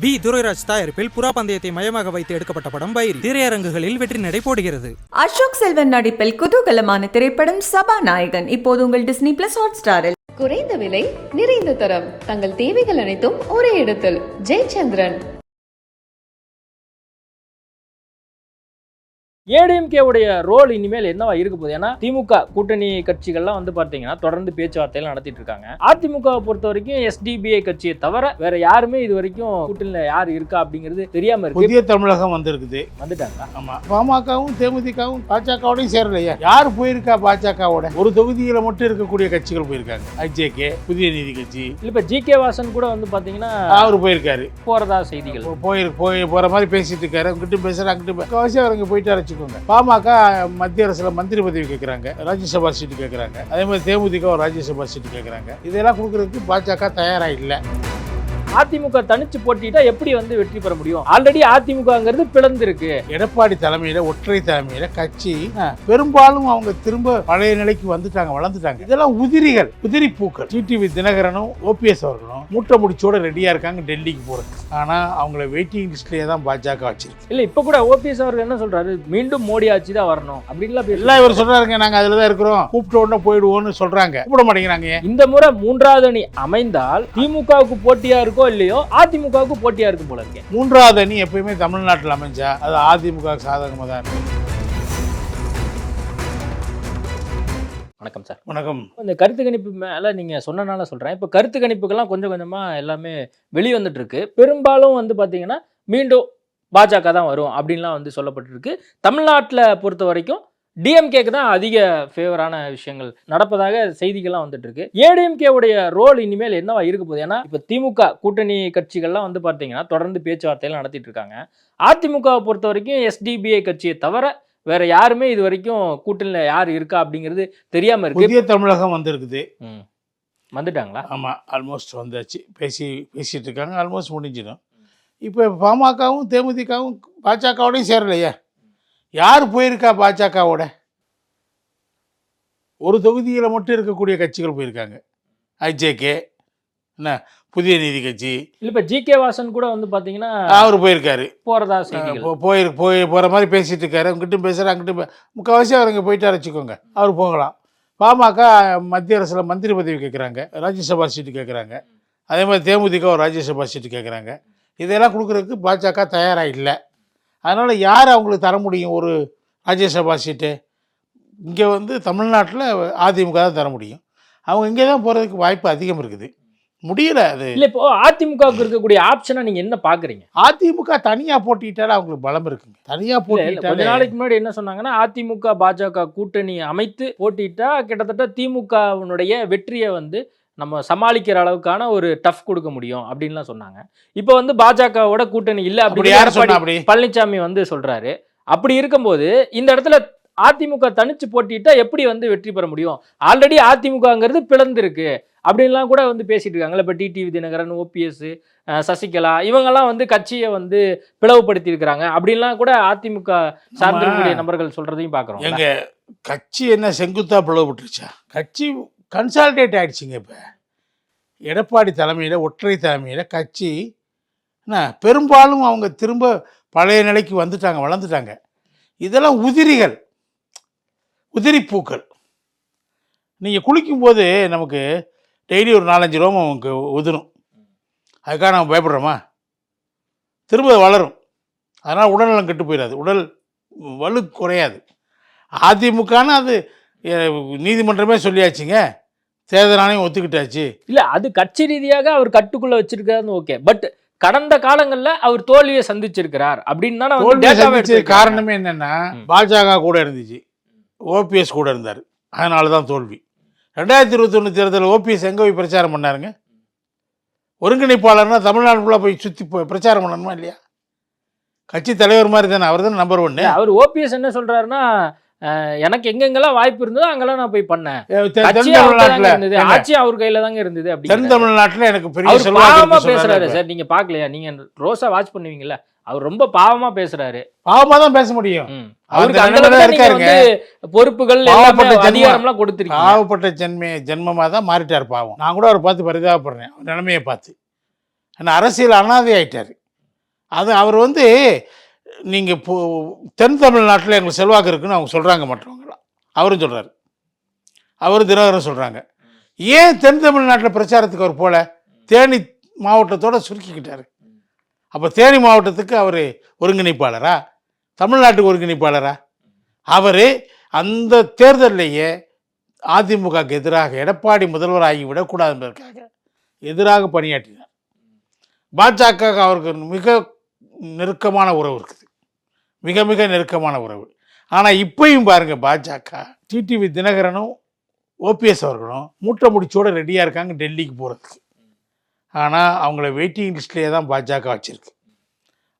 We. Durairaj தயாரிப்பில் புறா பந்தயத்தை மையமாக வைத்து எடுக்கப்பட்ட படம் பைரி. திரையரங்குகளில் வெற்றி நடை போடுகிறது. அசோக் செல்வன் நடிப்பில் குதூகலமான திரைப்படம் சபாநாயகன் இப்போது உங்கள் டிஸ்னி பிளஸ் ஹாட் ஸ்டாரில் குறைந்த விலை நிறைந்த தரம். தங்கள் தேவைகள் அனைத்தும் ஒரே இடத்தில். ஜெயச்சந்திரன். ஏடிஎம்கே உடைய ரோல் இனிமேல் என்னவா இருக்க போகுது? ஏன்னா திமுக கூட்டணி கட்சிகள்லாம் வந்து பார்த்தீங்கன்னா தொடர்ந்து பேச்சுவார்த்தைகள் நடத்திட்டு இருக்காங்க. அதிமுகவை பொறுத்த வரைக்கும் எஸ்டிபிஐ கட்சியை தவிர வேற யாருமே இது வரைக்கும் கூட்டணியில யார் இருக்கா அப்படிங்கிறது தெரியாம இருக்கு. புதிய தமிழகம் வந்திருக்குது. வந்துட்டாங்க ஆமா. பாமகவும் தேமுதிகவும் பாஜகவோடையும் சேரலையா. யார் போயிருக்கா பாஜகவோட? ஒரு தொகுதியில மட்டும் இருக்கக்கூடிய கட்சிகள் போயிருக்காங்க. ஐஜேகே புதிய நீதி கட்சி. இல்ல இப்ப ஜி கே வாசன் கூட வந்து பாத்தீங்கன்னா அவர் போயிருக்காரு. போறதா செய்திகள். போயிரு போய் போற மாதிரி பேசிட்டு இருக்காரு. அங்கிட்டு பேசுற அங்கிட்டு பே- வச்சுக்கோங்க பாமக மத்திய அரசுல மந்திரி பதவி கேட்குறாங்க ராஜ்யசபா சீட்டு கேட்குறாங்க அதே மாதிரி தேமுதிக ஒரு ராஜ்யசபா சீட்டு கேட்குறாங்க இதெல்லாம் கொடுக்கறதுக்கு பாஜக தயாராக இல்லை. அதிமுக தனிச்சு போட்டிட்டா எப்படி வந்து வெற்றி பெற முடியும்? ஆல்ரெடி அதிமுகங்கிறது பிளந்து இருக்கு எடப்பாடி தலைமையில ஒற்றை தலைமையில கட்சி பெரும்பாலும் அவங்க திரும்ப பழைய நிலைக்கு வந்துட்டாங்க வளர்ந்துட்டாங்க. இதெல்லாம் உதிரிகள் உதிரி பூக்கள். டிடிவி தினகரனும் ஓபிஎஸ் அவர்களும் மூட்டை முடிச்சோட ரெடியா இருக்காங்க டெல்லிக்கு போறது ஆனா அவங்கள வெயிட்டிங் லிஸ்ட்லயே தான் பாஜக வச்சிருக்கு. இல்ல இப்ப கூட ஓபிஎஸ் அவர்கள் என்ன சொல்றாரு? மீண்டும் மோடி ஆட்சி தான் வரணும். அப்படின்லாம் எல்லாம் இவர் சொல்றாருங்க நாங்க அதுல தான் இருக்கிறோம். கூப்பிட்ட உடனே போயிடுவோம்னு சொல்றாங்க. கூப்பிட மாட்டேங்கிறாங்க? இந்த முறை மூன்றாவது அணி அமைந்தால் திமுகவுக்கு போட்டியா இருக்கோ இல்லையோ அதிமுகவுக்கு போட்டியா இருக்கும் போல இருக்கேன் மூன்றாவது அணி எப்பயுமே தமிழ்நாட்டில் அமைஞ்சா அது அதிமுக சாதகமாக தான் இருக்கும் வணக்கம் சார். வணக்கம். இந்த கருத்து கணிப்பு மேல நீங்க சொன்னனால சொல்றேன். இப்ப கருத்து கணிப்புக்கெல்லாம் கொஞ்சம் கொஞ்சமா எல்லாமே வெளி வந்துட்டு இருக்கு பெரும்பாலும் வந்து பாத்தீங்கன்னா மீண்டும் பாஜக தான் வரும் அப்படின்லாம் வந்து சொல்லப்பட்டிருக்கு. தமிழ்நாட்டில் பொறுத்த வரைக்கும் டிஎம்கேக்கு தான் அதிக ஃபேவரான விஷயங்கள். நடப்பதாக செய்திகள்லாம் வந்துட்டு இருக்கு ஏடிஎம்கே உடைய ரோல் இனிமேல் என்னவா இருக்க போகுது? ஏன்னா இப்போ திமுக கூட்டணி கட்சிகள்லாம் வந்து பார்த்தீங்கன்னா தொடர்ந்து பேச்சுவார்த்தைகள் நடத்திட்டு இருக்காங்க. அதிமுகவை பொறுத்த வரைக்கும் எஸ்டிபிஐ கட்சியை தவிர வேற யாருமே இது வரைக்கும் கூட்டணியில யார் இருக்கா அப்படிங்கிறது தெரியாம இருக்கு. புதிய தமிழகம் வந்திருக்குது. ம். வந்துட்டாங்களா? ஆமாம் ஆல்மோஸ்ட் வந்தாச்சு. பேசி பேசிட்டு இருக்காங்க. ஆல்மோஸ்ட் முடிஞ்சிடும். இப்போ பாமகவும் தேமுதிகவும் பாஜகவோடையும் சேரலையே. யார் போயிருக்கா பாஜகவோட? ஒரு தொகுதியில் மட்டும் இருக்கக்கூடிய கட்சிகள் போயிருக்காங்க. ஐஜேகே என்ன புதிய நீதி கட்சி. இல்ல இப்ப ஜி கே வாசன் கூட வந்து பாத்தீங்கன்னா அவர் போயிருக்காரு. போறதா செய்திகள். போ- போயிரு போய் போகிற மாதிரி பேசிட்டு இருக்காரு. அங்கிட்டும் பேசுகிற அங்கிட்டும் முக்கால்வாசி அவர் இங்கே போயிட்டு வச்சுக்கோங்க. அவர் போகலாம். பாமக மத்திய அரசில் மந்திரி பதவி கேட்குறாங்க ராஜ்யசபா சீட்டு கேட்குறாங்க அதே மாதிரி தேமுதிக ஒரு ராஜ்யசபா சீட்டு கேட்குறாங்க இதெல்லாம் கொடுக்குறதுக்கு பாஜக தயாராக இல்லை. அதனால் யார் அவங்களுக்கு தர முடியும் ஒரு ராஜ்யசபா சீட்டு? இங்கே வந்து தமிழ்நாட்டில் அதிமுக தான் தர முடியும். அவங்க இங்கே தான் போகிறதுக்கு வாய்ப்பு அதிகம் இருக்குது. முடியல அது. இல்ல இப்போ அதிமுகவுக்கு இருக்கக்கூடிய ஆப்ஷனை நீங்க என்ன பாக்குறீங்க? அதிமுக தனியாக போட்டிட்டாலே அவங்களுக்கு பலம் இருக்குங்க. தனியாக இல்ல, கொஞ்ச நாளைக்கு முன்னாடி என்ன சொன்னாங்கன்னா அதிமுக பாஜக கூட்டணி அமைத்து போட்டிட்டா கிட்டத்தட்ட திமுகவினுடைய வெற்றியை வந்து நம்ம சமாளிக்கிற அளவுக்கான ஒரு டஃப் கொடுக்க முடியும் அப்படின்லாம் சொன்னாங்க. இப்போ வந்து பாஜகவோட கூட்டணி இல்ல அப்படி அப்படின்னு பழனிசாமி வந்து சொல்றாரு. அப்படி இருக்கும்போது இந்த இடத்துல அதிமுக தனிச்சு போட்டிட்டா எப்படி வந்து வெற்றி பெற முடியும்? ஆல்ரெடி அதிமுகங்கிறது பிளந்திருக்கு. அப்படின்லாம் கூட வந்து பேசிட்டு இருக்காங்கல்ல. இப்போ டிடிவி தினகரன் ஓபிஎஸ் சசிகலா இவங்கெல்லாம் வந்து கட்சியை வந்து பிளவுபடுத்தி இருக்கிறாங்க. அப்படின்லாம் கூட அதிமுக சார்ந்திருக்கக்கூடிய நபர்கள் சொல்றதையும் பார்க்குறோம் எங்க கட்சி என்ன செங்குத்தா பிளவுபட்டுருச்சா? கட்சி கன்சால்டேட் ஆகிடுச்சிங்க இப்போ. எடப்பாடி தலைமையில் ஒற்றை தலைமையில் கட்சி என்ன பெரும்பாலும் அவங்க திரும்ப பழைய நிலைக்கு வந்துட்டாங்க வளர்ந்துட்டாங்க. இதெல்லாம் உதிரிகள் உதிரி பூக்கள் நீங்கள் குளிக்கும்போது நமக்கு டெய்லி ஒரு நாலஞ்சு ரோமம் நமக்கு உதிரும். அதுக்காக நம்ம பயப்படுறோமா? திரும்ப வளரும். அதனால் உடல்நலம் கெட்டு போயிடாது உடல் வலு குறையாது. அதிமுகன்னு அது நீதிமன்றமே சொல்லியாச்சுங்க. தேர்தல் ஆணையம் ஒத்துக்கிட்டாச்சு. இல்ல அது கட்சி ரீதியாக அவர் கட்டுக்குள்ள வச்சிருக்காருன்னு ஓகே. பட் கடந்த காலங்கள்ல அவர் தோல்வியை சந்திச்சிருக்கிறார் அப்படின்னு தானே. காரணமே என்னன்னா. பாஜக கூட இருந்துச்சு. ஓபிஎஸ் கூட இருந்தார். அதனால தான் தோல்வி. ரெண்டாயிரத்தி இருபத்தொன்று தேர்தல் ஓபிஎஸ் எங்கே போய் பிரச்சாரம் பண்ணாருங்க? ஒருங்கிணைப்பாளர்னா தமிழ்நாடு ஃபுல்லாக போய் சுற்றி போய் பிரச்சாரம் பண்ணணுமா இல்லையா? கட்சி தலைவர் மாதிரி தானே அவர் தான் நம்பர் ஒன்று அவர் ஓபிஎஸ் என்ன சொல்றாருன்னா அஹ், எனக்கு எங்கெங்கெல்லாம் வாய்ப்பு இருந்ததோ அங்கெல்லாம் நான் போய் பண்ணேன். ஆட்சி அவர் கையில தாங்க இருந்தது தென் அப்படின்னு தமிழ்நாட்டில் எனக்கு பெரிய பாவமா பேசுறாரு. சார். நீங்க பாக்கலையா? நீங்க ரோசா வாட்ச் பண்ணுவீங்கல்ல. அவர் ரொம்ப பாவமா பேசுறாரு. பாவமா தான் பேச முடியும். அவருக்கு அந்த பொறுப்புகள் ஜென்மம். அதிகாரம்லாம் கொடுத்துருக்கீங்க. பாவப்பட்ட ஜென்மே ஜென்மமாக தான் மாறிட்டார் பாவம். நான் கூட அவரை பார்த்து பரிதாபப்படுறேன். நிலைமையை பார்த்து. ஆனால் அரசியல் அனாதை ஆயிட்டார் அது அவர் வந்து நீங்கள் இப்போ தென் தமிழ்நாட்டில் எங்களுக்கு செல்வாக்கு இருக்குன்னு அவங்க சொல்கிறாங்க மற்றவங்களாம் அவரும் சொல்கிறாரு அவரும் தினகரன் சொல்கிறாங்க ஏன் தென் தமிழ்நாட்டில் பிரச்சாரத்துக்கு அவர் போல? தேனி மாவட்டத்தோட சுருக்கிக்கிட்டார். அப்போ தேனி மாவட்டத்துக்கு அவர் ஒருங்கிணைப்பாளரா? தமிழ்நாட்டுக்கு ஒருங்கிணைப்பாளரா? அவர் அந்த தேர்தலிலேயே அதிமுகவுக்கு எதிராக எடப்பாடி முதல்வர் ஆகிவிடக்கூடாது என்பதற்காக எதிராக பணியாற்றினார். பாஜக அவருக்கு மிக நெருக்கமான உறவு இருக்குது. மிக மிக நெருக்கமான உறவு. ஆனால் இப்பையும் பாருங்கள் பாஜக டிடிவி தினகரனும் ஓபிஎஸ் அவர்களும் மூட்டை முடிச்சோட ரெடியாக இருக்காங்க டெல்லிக்கு போகிறதுக்கு ஆனால் அவங்கள வெயிட்டிங் லிஸ்ட்லேயே தான் பாஜக வச்சுருக்கு.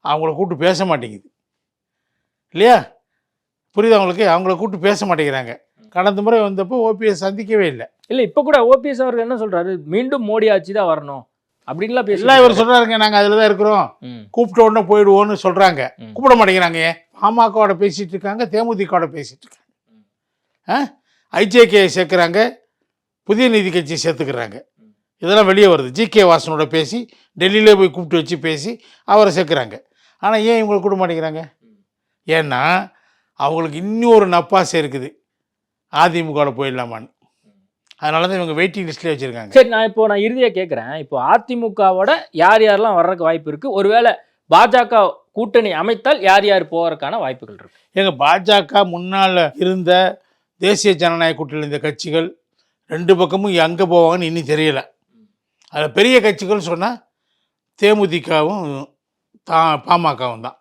அவங்கள கூப்பிட்டு பேச மாட்டேங்குது. இல்லையா? புரியுது அவங்களுக்கு அவங்கள கூப்பிட்டு பேச மாட்டேங்கிறாங்க. கடந்த முறை வந்தப்போ ஓபிஎஸ் சந்திக்கவே இல்லை. இல்லை இப்போ கூட ஓபிஎஸ் அவர்கள் என்ன சொல்கிறாரு மீண்டும் மோடி ஆட்சி தான் வரணும். அப்படின்லாம் எல்லாம் இவர் சொல்கிறாருங்க நாங்கள் அதில் தான் இருக்கிறோம் கூப்பிட்ட உடனே போயிடுவோன்னு சொல்கிறாங்க. கூப்பிட மாட்டேங்கிறாங்க. ஏன்? பாமகவோட பேசிட்டு இருக்காங்க தேமுதிகவோட பேசிட்டு இருக்காங்க. ஆ? ஐஜேகே சேர்க்குறாங்க புதிய நீதி கட்சி சேர்த்துக்கிறாங்க. இதெல்லாம் வெளியே வருது. ஜிகே வாசனோட பேசி டெல்லியிலே போய் கூப்பிட்டு வச்சு பேசி அவரை சேர்க்குறாங்க. ஆனால் ஏன் இவங்களை கூப்பிட மாட்டேங்கிறாங்க? ஏன்னா அவங்களுக்கு இன்னொரு நப்பாசை இருக்குது. அதிமுகவில் போயிடலாமான்னு. அதனால தான் இவங்க வெயிட்டிங் லிஸ்ட்லேயே வச்சுருக்காங்க. சரி நான் இப்போ நான் இறுதியா கேட்குறேன் இப்போ அதிமுகவோட யார் யாரெல்லாம் வர்றதுக்கு வாய்ப்பு இருக்கு? ஒருவேளை பாஜக கூட்டணி அமைத்தால் யார் யார் போறதுக்கான வாய்ப்புகள் இருக்கு? எங்கள் பாஜக முன்னால் இருந்த தேசிய ஜனநாயக கூட்டணியில் இருந்த கட்சிகள் ரெண்டு பக்கமும் எங்கே போவாங்கன்னு இன்னும் தெரியல. அதில் பெரிய கட்சிகள் சொன்னால் தேமுதிகவும் தா பாமகவும் தான்.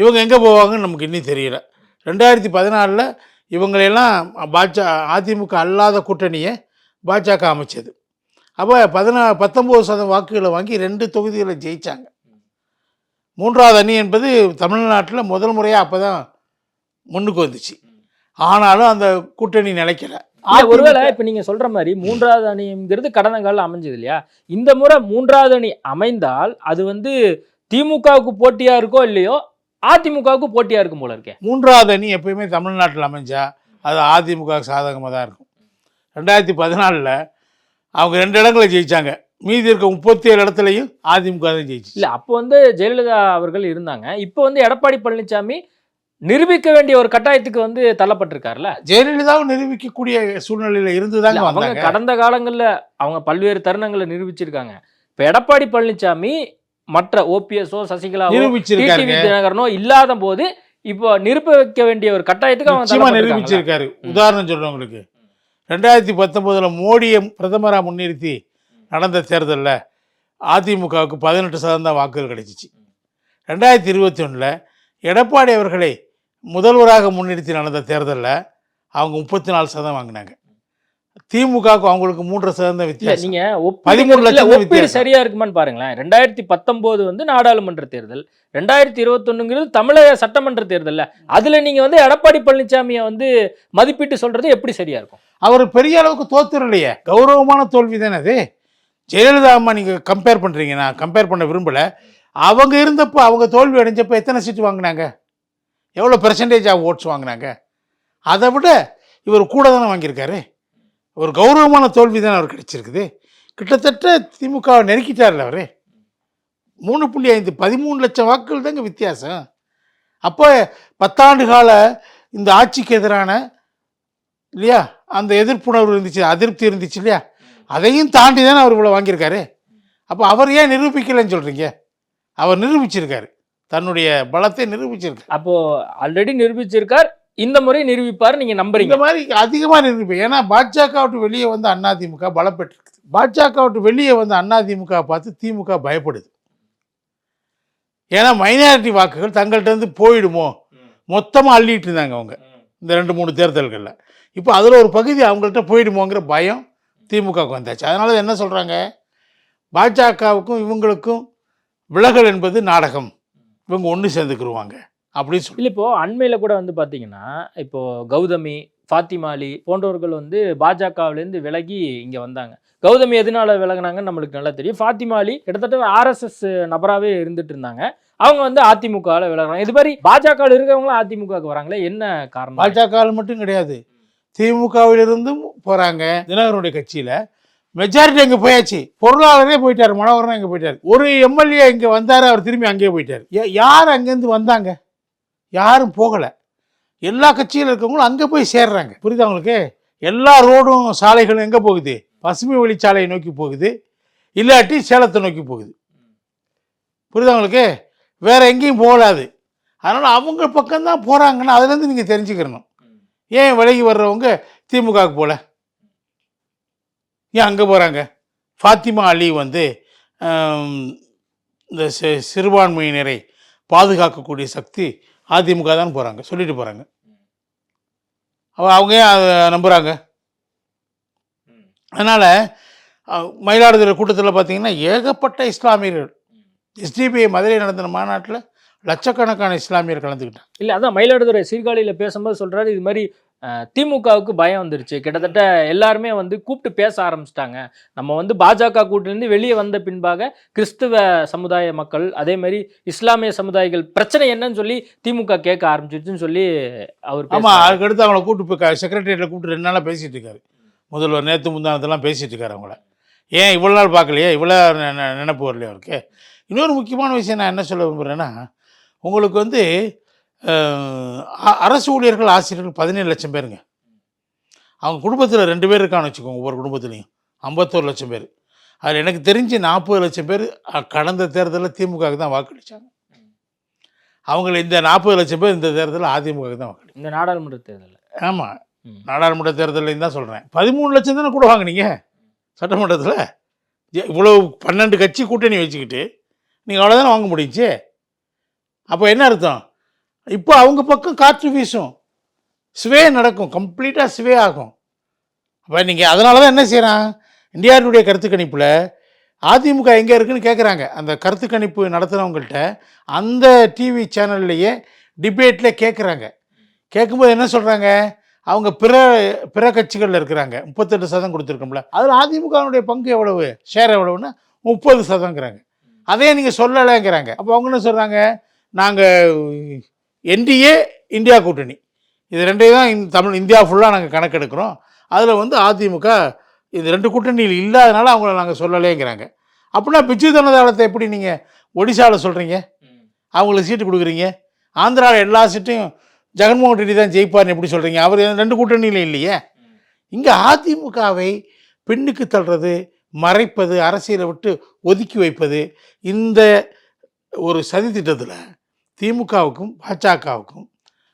இவங்க எங்கே போவாங்கன்னு நமக்கு இன்னும் தெரியல. ரெண்டாயிரத்தி பதினாலில் இவங்களையெல்லாம் பாஜ அதிமுக அல்லாத கூட்டணியை பாஜக அமைச்சது. அப்போ பதினா பத்தொம்போது சதவீத வாக்குகளை வாங்கி ரெண்டு தொகுதிகளை ஜெயிச்சாங்க. மூன்றாவது அணி என்பது தமிழ்நாட்டில் முதல் முறையாக அப்போ தான் முன்னுக்கு வந்துச்சு. ஆனாலும் அந்த கூட்டணி நிலைக்கல. ஒருவேளை இப்ப நீங்க சொல்ற மாதிரி மூன்றாவது அணிங்கிறது கடந்த காலம் அமைஞ்சது இல்லையா? இந்த முறை மூன்றாவது அணி அமைந்தால் அது வந்து திமுகவுக்கு போட்டியா இருக்கோ இல்லையோ அதிமுகவுக்கு போட்டியா இருக்கும் போல இருக்கே. மூன்றாவது அணி எப்பயுமே தமிழ்நாட்டில் அமைஞ்சா அது அதிமுக சாதகமாக தான் இருக்கும். ரெண்டாயிரத்தி பதினாலில் அவங்க ரெண்டு இடங்களை ஜெயிச்சாங்க. மீதி இருக்க முப்பத்தி ஏழு இடத்துலையும் அதிமுக தான் ஜெயிச்சு இல்ல அப்போ வந்து ஜெயலலிதா அவர்கள் இருந்தாங்க. இப்போ வந்து எடப்பாடி பழனிசாமி நிரூபிக்க வேண்டிய ஒரு கட்டாயத்துக்கு வந்து தள்ளப்பட்டிருக்காருல்ல? ஜெயலலிதாவும் நிரூபிக்கக்கூடிய சூழ்நிலையில் இருந்து தாங்க அவங்க கடந்த காலங்கள்ல அவங்க பல்வேறு தருணங்களை நிரூபிச்சிருக்காங்க. இப்ப எடப்பாடி பழனிசாமி மற்ற ஓபிஎஸ்ஓ டிடிவி தினகரனோ இல்லாத போது இப்போ நிரூபிக்க வேண்டிய ஒரு கட்டாயத்துக்கு அவங்க. நிரூபிச்சிருக்காரு. உதாரணம் சொல்றேன் உங்களுக்கு. ரெண்டாயிரத்தி பத்தொம்போதில் மோடியை பிரதமராக முன்னிறுத்தி நடந்த தேர்தலில் அதிமுகவுக்கு பதினெட்டு சதவீதம் வாக்குகள் கிடைச்சிச்சு. ரெண்டாயிரத்தி இருபத்தி ஒன்றில் எடப்பாடி அவர்களை முதல்வராக முன்னிறுத்தி நடந்த தேர்தலில் அவங்க முப்பத்தி நாலு சதவீதம் வாங்கினாங்க. திமுகவுக்கு அவங்களுக்கு மூன்றரை சதவீதம் வித்தியாசம். நீங்க பதிமூணு லட்சம் ஒப்பீடு. சரியா இருக்குமான்னு பாருங்களேன். ரெண்டாயிரத்தி பத்தொன்பது வந்து நாடாளுமன்ற தேர்தல் ரெண்டாயிரத்தி இருபத்தொன்னுங்கிறது தமிழக சட்டமன்ற தேர்தல்ல. அதுல நீங்க வந்து எடப்பாடி பழனிசாமியை வந்து மதிப்பிட்டு சொல்றது எப்படி சரியா இருக்கும்? அவர் பெரிய அளவுக்கு தோத்துறலையே கௌரவமான தோல்வி தானே அது? ஜெயலலிதா அம்மா நீங்கள் கம்பேர் பண்ணுறீங்க நான் கம்பேர் பண்ண விரும்பலை. அவங்க இருந்தப்போ அவங்க தோல்வி அடைஞ்சப்போ எத்தனை சீட்டு வாங்கினாங்க? எவ்வளோ பெர்சன்டேஜ் ஆஃப் ஓட்ஸ் வாங்கினாங்க? அதை விட இவர் கூட தானே வாங்கியிருக்காரு? ஒரு கௌரவமான தோல்வி தான் அவர் கிடைச்சிருக்குது. கிட்டத்தட்ட திமுகவை நெருக்கிட்டார்ல அவர். மூணு புள்ளி ஐந்து பதிமூணு லட்சம் வாக்குகள் தாங்க வித்தியாசம். அப்போ பத்தாண்டு கால இந்த ஆட்சிக்கு எதிரான இல்லையா அந்த எதிர்ப்புணர்வு இருந்துச்சு அதிருப்தி இருந்துச்சு இல்லையா? அதையும் தாண்டி தானே அவர் இவ்வளோ வாங்கியிருக்காரு. அப்போ அவர் ஏன் நிரூபிக்கலைன்னு சொல்கிறீங்க அவர் நிரூபிச்சிருக்காரு. தன்னுடைய பலத்தை நிரூபிச்சிருக்கார். அப்போது ஆல்ரெடி நிரூபிச்சிருக்கார். இந்த முறை நிரூபிப்பார் நீங்க நம்புறீங்க. இந்த மாதிரி அதிகமாக நிரூபிப்பேன். ஏன்னா பாஜக விட்டு வெளியே வந்து அதிமுக பலப்பெற்றிருக்கு. பாஜக விட்டு வெளியே வந்து அதிமுக பார்த்து திமுக பயப்படுது. ஏன்னா மைனாரிட்டி வாக்குகள் தங்கள்கிட்ட இருந்து போயிடுமோ? மொத்தமாக அள்ளிட்டு இருந்தாங்க அவங்க. இந்த ரெண்டு மூணு தேர்தல்களில். இப்போ அதில் ஒரு பகுதி அவங்கள்ட்ட போயிடுமோங்கிற பயம் திமுகவுக்கு வந்தாச்சு. அதனால என்ன சொல்கிறாங்க பாஜகவுக்கும் இவங்களுக்கும் விலகல் என்பது நாடகம். இவங்க ஒன்று சேர்ந்துக்கிருவாங்க. அப்படின்னு சொல்லி. இப்போ அண்மையில கூட வந்து பாத்தீங்கன்னா இப்போ கௌதமி ஃபாத்திமாலி போன்றவர்கள் வந்து பாஜகவிலேருந்து விலகி இங்க வந்தாங்க. கௌதமி எதனால விலகுனாங்கன்னு நம்மளுக்கு நல்லா தெரியும். ஃபாத்திமாலி கிட்டத்தட்ட ஆர்எஸ்எஸ் நபராகவே இருந்துட்டு இருந்தாங்க. அவங்க வந்து அதிமுகவில் விலகுறாங்க. இது மாதிரி பாஜகவில் இருக்கிறவங்களும் அதிமுகவுக்கு வராங்களே என்ன காரணம்? பாஜக மட்டும் கிடையாது. திமுகவிலிருந்தும் போகிறாங்க தினகரனுடைய கட்சியில். மெஜாரிட்டி அங்கே போயாச்சு. பொருளாளரே போயிட்டார் மனோகரன் அங்கே போயிட்டார். ஒரு எம்எல்ஏ இங்கே வந்தார் அவர் திரும்பி அங்கேயே போயிட்டார். யார் அங்கேருந்து வந்தாங்க? யாரும் போகலை. எல்லா கட்சியில் இருக்கவங்களும் அங்கே போய் சேர்றாங்க. புரியுதா உங்களுக்கு? எல்லா ரோடும் சாலைகளும் எங்கே போகுது? பசுமை வழிச்சாலையை நோக்கி போகுது. இல்லாட்டி சேலத்தை நோக்கி போகுது. புரியுதா உங்களுக்கு? வேற எங்கேயும் போகலாது அதனால் அவங்க பக்கம்தான் போகிறாங்கன்னு அதுலேருந்து நீங்கள் தெரிஞ்சுக்கிறணும் ஏன் விலகி வர்றவங்க திமுகவுக்கு போகல ஏன் அங்கே போகிறாங்க ஃபாத்திமா அலி வந்து இந்த சிறுபான்மையினரை பாதுகாக்கக்கூடிய சக்தி அதிமுக தான் போகிறாங்க சொல்லிட்டு போகிறாங்க அவங்க ஏன் அதை நம்புகிறாங்க அதனால் மயிலாடுதுறை கூட்டத்தில் பார்த்தீங்கன்னா ஏகப்பட்ட இஸ்லாமியர்கள் எஸ்டிபிஐ மதுரையில் நடந்த மாநாட்டில் லட்சக்கணக்கான இஸ்லாமியர் கலந்துக்கிட்டாங்க. இல்லை அதான் மயிலாடுதுறை சீர்காழியில் பேசும்போது சொல்கிறாரு இது மாதிரி திமுகவுக்கு பயம் வந்துருச்சு. கிட்டத்தட்ட எல்லாருமே வந்து கூப்பிட்டு பேச ஆரம்பிச்சிட்டாங்க. நம்ம வந்து பாஜக கூட்டிலிருந்து வெளியே வந்த பின்பாக கிறிஸ்துவ சமுதாய மக்கள் அதே மாதிரி இஸ்லாமிய சமுதாயிகள் பிரச்சனை என்னன்னு சொல்லி திமுக கேட்க ஆரம்பிச்சிருச்சுன்னு சொல்லி அவர் ஆமாம். அதுக்கடுத்து அவங்கள கூப்பிட்டு போய் செக்ரட்டரியேட்டில் கூப்பிட்டு ரெண்டு நாளாக பேசிகிட்டு இருக்காரு. முதல்வர் நேற்று முந்தானத்தெல்லாம் பேசிகிட்டு இருக்காரு அவங்கள. ஏன் இவ்வளோ நாள் பார்க்கலையே? இவ்வளோ நினைப்பு வரலையே அவருக்கு? இன்னொரு முக்கியமான விஷயம் நான் என்ன சொல்ல விரும்புகிறேன்னா உங்களுக்கு வந்து அரசு ஊழியர்கள் ஆசிரியர்கள் பதினேழு லட்சம் பேருங்க. அவங்க குடும்பத்தில் ரெண்டு பேர் இருக்கான்னு வச்சுக்கோங்க ஒவ்வொரு குடும்பத்துலேயும். ஐம்பத்தோரு லட்சம் பேர். அதில் எனக்கு தெரிஞ்சு நாற்பது லட்சம் பேர் கடந்த தேர்தலில் திமுகவுக்கு தான் வாக்களித்தாங்க அவங்கள இந்த நாற்பது லட்சம் பேர் இந்த தேர்தலில் அதிமுகவுக்கு தான் வாக்களி இந்த நாடாளுமன்ற தேர்தலில். ஆமாம் நாடாளுமன்ற தேர்தலையும் தான் சொல்கிறேன் பதிமூணு லட்சம் தானே கூட வாங்குனீங்க சட்டமன்றத்தில்? இவ்வளோ பன்னெண்டு கட்சி கூட்டணி வச்சுக்கிட்டு நீங்கள் அவ்வளோதானே வாங்க முடிஞ்சுச்சு அப்போ என்ன அர்த்தம்? இப்போ அவங்க பக்கம் காற்று வீசும். ஸ்வே நடக்கும். கம்ப்ளீட்டாக ஸ்வே ஆகும். அப்போ நீங்கள் அதனால தான் என்ன செய்கிறான் இந்தியாவுடைய கருத்து கணிப்பில் அதிமுக எங்கே இருக்குன்னு கேட்குறாங்க அந்த கருத்து கணிப்பு நடத்துகிறவங்கள்ட்ட அந்த டிவி சேனல்லையே டிபேட்டில் கேட்குறாங்க கேட்கும்போது என்ன சொல்கிறாங்க அவங்க பிற பிற கட்சிகளில் இருக்கிறாங்க. முப்பத்தெட்டு சதம் கொடுத்துருக்கோம்ல. அதில் அதிமுகவினுடைய பங்கு எவ்வளவு? ஷேர் எவ்வளவுன்னா முப்பது சதங்கிறாங்க அதே நீங்கள் சொல்லலைங்கிறாங்க. அப்போ அவங்க என்ன சொல்கிறாங்க நாங்கள் என்டிஏ இந்தியா கூட்டணி. இது ரெண்டையும் தான் இந்த தமிழ் இந்தியா ஃபுல்லாக நாங்கள் கணக்கெடுக்கிறோம். அதில் வந்து அதிமுக இது ரெண்டு கூட்டணியில் இல்லாதனால அவங்கள நாங்கள் சொல்லலேங்கிறாங்க. அப்படின்னா பிச்சு ஜனதாதளத்தை எப்படி நீங்கள் ஒடிசாவில் சொல்கிறீங்க அவங்களுக்கு சீட்டு கொடுக்குறீங்க? ஆந்திராவில் எல்லா சீட்டையும் ஜெகன்மோகன் ரெட்டி தான் ஜெயிப்பார்னு எப்படி சொல்கிறீங்க அவர் ரெண்டு கூட்டணியில் இல்லையே. இங்கே அதிமுகவை பின்னுக்கு தள்ளுறது மறைப்பது அரசியலை விட்டு ஒதுக்கி வைப்பது இந்த ஒரு சதி திட்டத்தில் திமுகவுக்கும் பாஜகவுக்கும்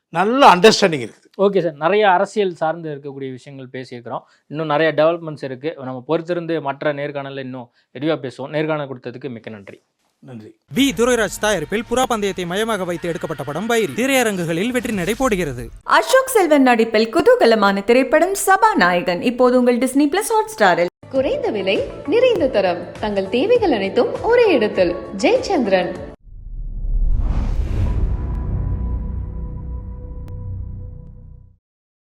நல்ல அண்டர்ஸ்டாண்டிங் இருக்குது ஓகே சார் நிறைய அரசியல் சார்ந்து இருக்கக்கூடிய விஷயங்கள் பேசியிருக்கிறோம். இன்னும் நிறைய டெவலப்மெண்ட்ஸ் இருக்கு. நம்ம பொறுத்திருந்து மற்ற நேர்காணலில் இன்னும் விரிவாக பேசுவோம். நேர்காணல் கொடுத்ததுக்கு மிக்க நன்றி. நன்றி. வி துரைராஜ் தயாரிப்பில் புறா பந்தயத்தை மையமாக வைத்து எடுக்கப்பட்ட படம் பைரி திரையரங்குகளில் வெற்றி நடை போடுகிறது அசோக் செல்வன் நடிப்பில் குதூகலமான திரைப்படம் சபாநாயகன். இப்போது உங்கள் டிஸ்னி பிளஸ் ஹாட் ஸ்டாரில் குறைந்த விலை நிறைந்த தரம். தங்கள் தேவைகள் அனைத்தும் ஒரே இடத்தில். ஜெயச்சந்திரன்.